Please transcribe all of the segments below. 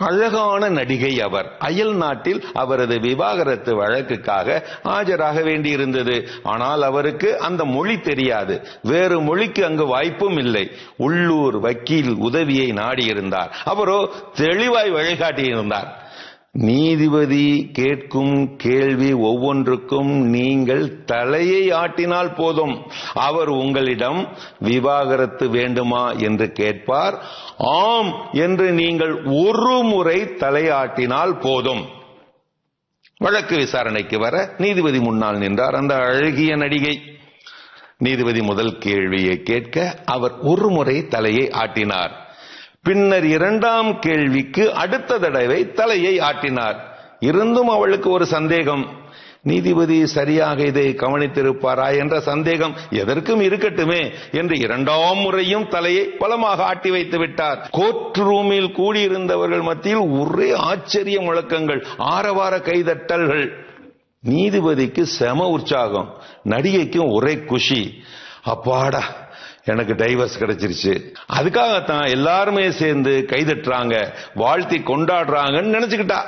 அழகான நடிகை அவர். அயல் நாட்டில் அவரது விவாகரத்து வழக்குக்காக ஆஜராக வேண்டியிருந்தது. ஆனால் அவருக்கு அந்த மொழி தெரியாது. வேறு மொழிக்கு அங்கு வாய்ப்பும் இல்லை. உள்ளூர் வக்கீல் உதவியை நாடியிருந்தார். அவரோ தெளிவாய் வழிகாட்டியிருந்தார். நீதிபதி கேட்கும் கேள்வி ஒவ்வொன்றுக்கும் நீங்கள் தலையை ஆட்டினால் போதும். அவர் உங்களிடம் விவாகரத்து வேண்டுமா என்று கேட்பார். ஆம் என்று நீங்கள் ஒரு முறை தலையாட்டினால் போதும். வழக்கு விசாரணைக்கு வர நீதிபதி முன்னால் நின்றார். அந்த அழகிய நடிகை. நீதிபதி முதல் கேள்வியை கேட்க அவர் ஒரு முறை தலையை ஆட்டினார். பின்னர் இரண்டாம் கேள்விக்கு அடுத்த தடவை தலையை ஆட்டினார். இருந்தும் அவளுக்கு ஒரு சந்தேகம். நீதிபதி சரியாக இதை கவனித்திருப்பாரா என்ற சந்தேகம் எதற்கும் இருக்கட்டுமே என்று இரண்டாம் முறையும் தலையை பலமாக ஆட்டி வைத்து விட்டார். கோர்ட் ரூமில் கூடியிருந்தவர்கள் மத்தியில் ஒரே ஆச்சரிய முழக்கங்கள் ஆரவார கைதட்டல்கள். நீதிபதிக்கு செம உற்சாகம் நடிகைக்கும் ஒரே குஷி. அப்பாடா எனக்கு டைவர்ஸ் கிடைச்சிருச்சு. அதுக்காகத்தான் எல்லாருமே சேர்ந்து கைதட்டுறாங்க வாழ்த்தி கொண்டாடுறாங்கன்னு நினைச்சுக்கிட்டா.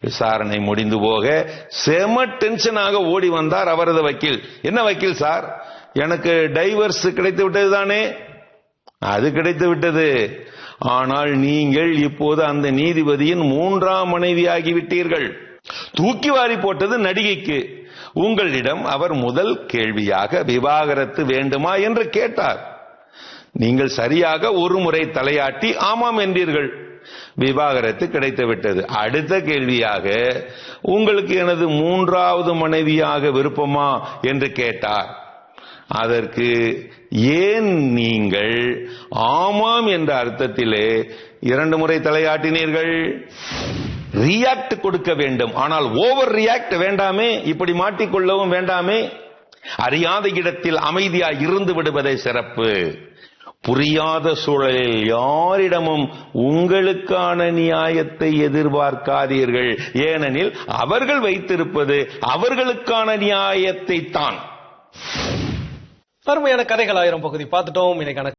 விசாரணை முடிந்து போக செம டென்ஷனாக ஓடி வந்தார் அவரது வக்கீல். என்ன வக்கீல் சார்? எனக்கு டைவர்ஸ் கிடைத்து விட்டது தானே? அது கிடைத்து விட்டது. ஆனால் நீங்கள் இப்போது அந்த நீதிபதியின் மூன்றாம் மனைவியாகி விட்டீர்கள். தூக்கி வாரி போட்டது நடிகைக்கு. உங்களிடம் அவர் முதல் கேள்வியாக விவாகரத்து வேண்டுமா என்று கேட்டார். நீங்கள் சரியாக ஒரு முறை தலையாட்டி ஆமாம் என்றீர்கள். விவாகரத்து கிடைத்துவிட்டது. அடுத்த கேள்வியாக உங்களுக்கு எனது மூன்றாவது மனைவியாக விருப்பமா என்று கேட்டார். அதற்கு ஏன் நீங்கள் ஆமாம் என்ற அர்த்தத்திலே இரண்டு முறை தலையாட்டினீர்கள்? ரியாக்ட் கொடுக்க வேண்டும். ஆனால் ஓவர் ரியாக்ட் வேண்டாமே இப்படி மாட்டிக்கொள்ளவும் வேண்டாமே. அறியாத இடத்தில் அமைதியா இருந்து விடுவதே சிறப்பு. புரியாத சூழலில் யாரிடமும் உங்களுக்கான நியாயத்தை எதிர்பார்க்காதீர்கள். ஏனெனில் அவர்கள் வைத்திருப்பது அவர்களுக்கான நியாயத்தை தான் அருமையான கதைகள் ஆயிரம் பகுதி. பார்த்துட்டோம். இன்னைக்கான